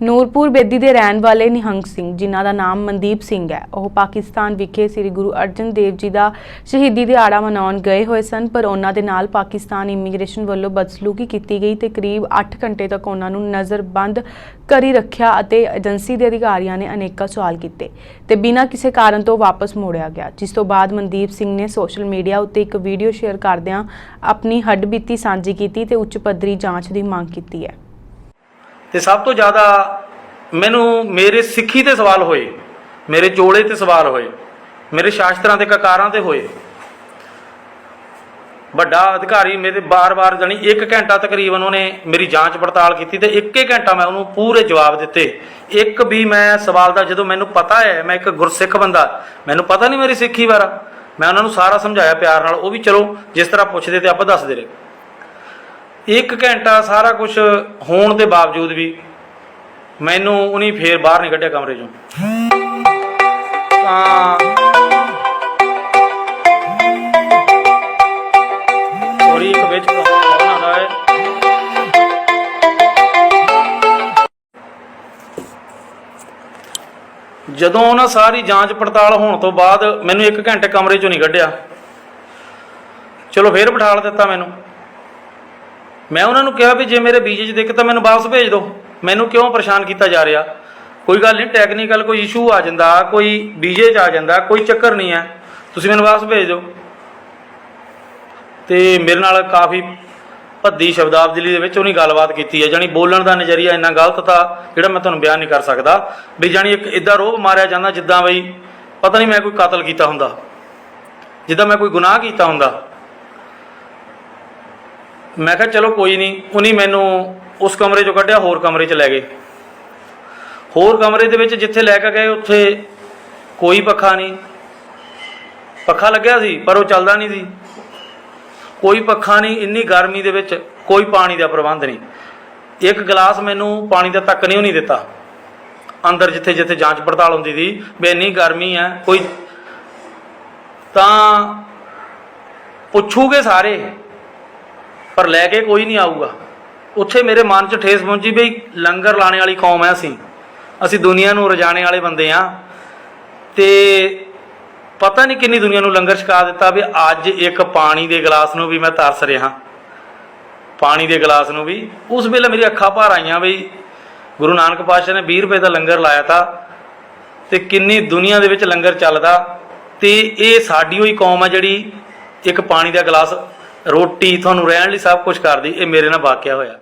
ਨੂਰਪੁਰ ਬੇਦੀ ਦੇ ਰਹਿਣ ਵਾਲੇ ਨਿਹੰਗ ਸਿੰਘ, ਜਿਨ੍ਹਾਂ ਦਾ ਨਾਮ ਮਨਦੀਪ ਸਿੰਘ ਹੈ। ਉਹ ਪਾਕਿਸਤਾਨ ਵਿਖੇ ਸ੍ਰੀ ਗੁਰੂ ਅਰਜਨ ਦੇਵ ਜੀ ਦਾ ਸ਼ਹੀਦੀ ਦਿਹਾੜਾ ਮਨਾਉਣ ਗਏ ਹੋਏ ਸਨ, ਪਰ ਉਹਨਾਂ ਦੇ ਨਾਲ ਪਾਕਿਸਤਾਨ ਇਮੀਗ੍ਰੇਸ਼ਨ ਵੱਲੋਂ ਬਦਸਲੂਕੀ ਕੀਤੀ ਗਈ ਤੇ ਕਰੀਬ 8 ਘੰਟੇ ਤੱਕ ਉਹਨਾਂ ਨੂੰ ਨਜ਼ਰਬੰਦ ਕਰੀ ਰੱਖਿਆ ਅਤੇ ਏਜੰਸੀ ਦੇ ਅਧਿਕਾਰੀਆਂ ਨੇ ਅਨੇਕਾਂ ਸਵਾਲ ਕੀਤੇ ਤੇ ਬਿਨਾਂ ਕਿਸੇ ਕਾਰਨ ਤੋਂ ਵਾਪਸ ਮੋੜਿਆ ਗਿਆ, ਜਿਸ ਤੋਂ ਬਾਅਦ ਮਨਦੀਪ ਸਿੰਘ ਨੇ ਸੋਸ਼ਲ ਮੀਡੀਆ ਉੱਤੇ ਇੱਕ ਵੀਡੀਓ ਸ਼ੇਅਰ ਕਰਦਿਆਂ ਆਪਣੀ ਹੱਡਬੀਤੀ ਸਾਂਝੀ ਕੀਤੀ ਤੇ ਉੱਚ ਪੱਧਰੀ ਜਾਂਚ ਦੀ ਮੰਗ ਕੀਤੀ ਹੈ। ਤੇ ਸਭ ਤੋਂ ਜ਼ਿਆਦਾ ਮੈਨੂੰ ਮੇਰੇ ਸਿੱਖੀ ਤੇ ਸਵਾਲ ਹੋਏ, ਮੇਰੇ ਜੋੜੇ ਤੇ ਸਵਾਲ ਹੋਏ, ਮੇਰੇ ਸ਼ਾਸਤਰਾਂ ਤੇ ਕਕਾਰਾਂ ਤੇ ਹੋਏ। ਵੱਡਾ ਅਧਿਕਾਰੀ ਮੇਰੇ ਬਾਰ-ਬਾਰ ਜਾਣੀ 1 ਘੰਟਾ ਤਕਰੀਬਨ ਉਹਨੇ ਮੇਰੀ ਜਾਂਚ ਪੜਤਾਲ ਕੀਤੀ ਤੇ 1 ਘੰਟਾ ਮੈਂ ਉਹਨੂੰ ਪੂਰੇ ਜਵਾਬ ਦਿੱਤੇ। ਇੱਕ ਵੀ ਮੈਂ ਸਵਾਲ ਦਾ ਜਦੋਂ ਮੈਨੂੰ ਪਤਾ ਹੈ, ਮੈਂ ਇੱਕ ਗੁਰਸਿੱਖ ਬੰਦਾ, ਮੈਨੂੰ ਪਤਾ ਨਹੀਂ ਮੇਰੀ ਸਿੱਖੀ ਬਾਰੇ। ਮੈਂ ਉਹਨਾਂ ਨੂੰ ਸਾਰਾ ਸਮਝਾਇਆ ਪਿਆਰ ਨਾਲ, ਉਹ ਵੀ ਚਲੋ ਜਿਸ ਤਰ੍ਹਾਂ ਪੁੱਛਦੇ ਤੇ ਆਪਾਂ ਦੱਸਦੇ ਰਹੇ। ਇੱਕ ਘੰਟਾ ਸਾਰਾ ਕੁਝ ਹੋਣ ਦੇ ਬਾਵਜੂਦ ਵੀ ਮੈਨੂੰ ਉਹਨੇ ਫੇਰ ਬਾਹਰ ਨਹੀਂ ਕੱਢਿਆ ਕਮਰੇ ਚੋਂ। ਤਾਂ ਸੋਰੀ ਇੱਕ ਵਿੱਚ ਫੋਨ ਹੈ। ਜਦੋਂ ਉਹਨਾਂ ਸਾਰੀ ਜਾਂਚ ਪੜਤਾਲ ਹੋਣ ਤੋਂ ਬਾਅਦ ਮੈਨੂੰ ਇੱਕ ਘੰਟੇ ਕਮਰੇ ਚੋਂ ਨਹੀਂ ਕੱਢਿਆ। ਚਲੋ ਫੇਰ ਬਿਠਾਲ ਦਿੱਤਾ ਮੈਨੂੰ। ਮੈਂ ਉਹਨਾਂ ਨੂੰ ਕਿਹਾ ਵੀ ਜੇ ਮੇਰੇ ਵੀਜ਼ੇ 'ਚ ਦਿੱਕਤ ਤਾਂ ਮੈਨੂੰ ਵਾਪਸ ਭੇਜ ਦਿਓ। ਮੈਨੂੰ ਕਿਉਂ ਪਰੇਸ਼ਾਨ ਕੀਤਾ ਜਾ ਰਿਹਾ? ਕੋਈ ਗੱਲ ਨਹੀਂ ਟੈਕਨੀਕਲ ਕੋਈ ਇਸ਼ੂ ਆ ਜਾਂਦਾ, ਕੋਈ ਵੀਜ਼ੇ 'ਚ ਆ ਜਾਂਦਾ, ਕੋਈ ਚੱਕਰ ਨਹੀਂ ਹੈ। ਤੁਸੀਂ ਮੈਨੂੰ ਵਾਪਸ ਭੇਜ ਦਿਓ। ਤੇ ਮੇਰੇ ਨਾਲ ਕਾਫੀ ਭੱਦੀ ਸ਼ਬਦਾਵਲੀ ਦੇ ਵਿੱਚ ਉਹਨੇ ਗੱਲਬਾਤ ਕੀਤੀ ਹੈ। ਜਾਨੀ ਬੋਲਣ ਦਾ ਨਜ਼ਰੀਆ ਇੰਨਾ ਗਲਤ ਤਾਂ ਜਿਹੜਾ ਮੈਂ ਤੁਹਾਨੂੰ ਬਿਆਨ ਨਹੀਂ ਕਰ ਸਕਦਾ। ਵੀ ਜਾਨੀ ਇੱਕ ਇਦਾਂ ਰੋਹ ਮਾਰਿਆ ਜਾਂਦਾ ਜਿੱਦਾਂ ਬਈ ਪਤਾ ਨਹੀਂ ਮੈਂ ਕੋਈ ਕਤਲ ਕੀਤਾ ਹੁੰਦਾ, ਜਿੱਦਾਂ ਮੈਂ ਕੋਈ ਗੁਨਾਹ ਕੀਤਾ ਹੁੰਦਾ। ਮੈਂ ਕਿਹਾ, ਚਲੋ ਕੋਈ ਨਹੀਂ। ਉਨੀ ਮੈਨੂੰ ਉਸ ਕਮਰੇ ਚੋਂ ਕੱਢਿਆ, ਹੋਰ ਕਮਰੇ 'ਚ ਲੈ ਗਏ। ਹੋਰ ਕਮਰੇ ਦੇ ਵਿੱਚ ਜਿੱਥੇ ਲੈ ਕੇ ਗਏ, ਉੱਥੇ ਕੋਈ ਪੱਖਾ ਨਹੀਂ। ਪੱਖਾ ਲੱਗਿਆ ਸੀ, ਪਰ ਉਹ ਚੱਲਦਾ ਨਹੀਂ ਸੀ। ਕੋਈ ਪੱਖਾ ਨਹੀਂ, ਇੰਨੀ ਗਰਮੀ ਦੇ ਵਿੱਚ ਕੋਈ ਪਾਣੀ ਦਾ ਪ੍ਰਬੰਧ ਨਹੀਂ। ਇੱਕ ਗਲਾਸ ਮੈਨੂੰ ਪਾਣੀ ਦਾ ਤੱਕ ਨਹੀਂ ਉਹ ਨਹੀਂ ਦਿੱਤਾ। ਅੰਦਰ ਜਿੱਥੇ ਜਿੱਥੇ ਜਾਂਚ ਪੜਤਾਲ ਹੁੰਦੀ ਸੀ, ਵੀ ਇੰਨੀ ਗਰਮੀ ਹੈ, ਕੋਈ ਤਾਂ ਪੁੱਛੂਗੇ ਸਾਰੇ। ਪਰ ਲੈ ਕੇ ਕੋਈ ਨਹੀਂ ਆਊਗਾ। ਉੱਥੇ ਮੇਰੇ ਮਨ 'ਚ ਠੇਸ ਪਹੁੰਚੀ ਵੀ ਲੰਗਰ ਲਾਣੇ ਵਾਲੀ ਕੌਮ ਹੈ ਅਸੀਂ। ਅਸੀਂ ਦੁਨੀਆ ਨੂੰ ਰਜਾਣੇ ਵਾਲੇ ਬੰਦੇ ਆ। ਤੇ ਪਤਾ ਨਹੀਂ ਕਿੰਨੀ ਦੁਨੀਆ ਨੂੰ ਲੰਗਰ ਛਕਾ ਦਿੱਤਾ ਵੀ ਅੱਜ ਇੱਕ ਪਾਣੀ ਦੇ ਗਲਾਸ ਨੂੰ ਵੀ ਮੈਂ ਤਰਸ ਰਿਹਾ। ਪਾਣੀ ਦੇ ਗਲਾਸ ਨੂੰ ਵੀ। ਉਸ ਵੇਲੇ ਮੇਰੀ ਅੱਖਾਂ ਭਰ ਆਈਆਂ ਬਈ ਗੁਰੂ ਨਾਨਕ ਪਾਤਸ਼ਾਹ ਨੇ 20 ਰੁਪਏ ਦਾ ਲੰਗਰ ਲਾਇਆ ਤਾ ਤੇ ਕਿੰਨੀ ਦੁਨੀਆ ਦੇ ਵਿੱਚ ਲੰਗਰ ਚੱਲਦਾ। ਤੇ ਇਹ ਸਾਡੀ ਹੋਈ ਕੌਮ ਆ ਜਿਹੜੀ ਇੱਕ ਪਾਣੀ ਦਾ ਗਲਾਸ ਰੋਟੀ ਤੁਹਾਨੂੰ ਰਹਿਣ ਲਈ ਸਭ ਕੁਝ ਕਰਦੀ ਇਹ ਮੇਰੇ ਨਾਲ ਵਾਕਿਆ ਹੋਇਆ।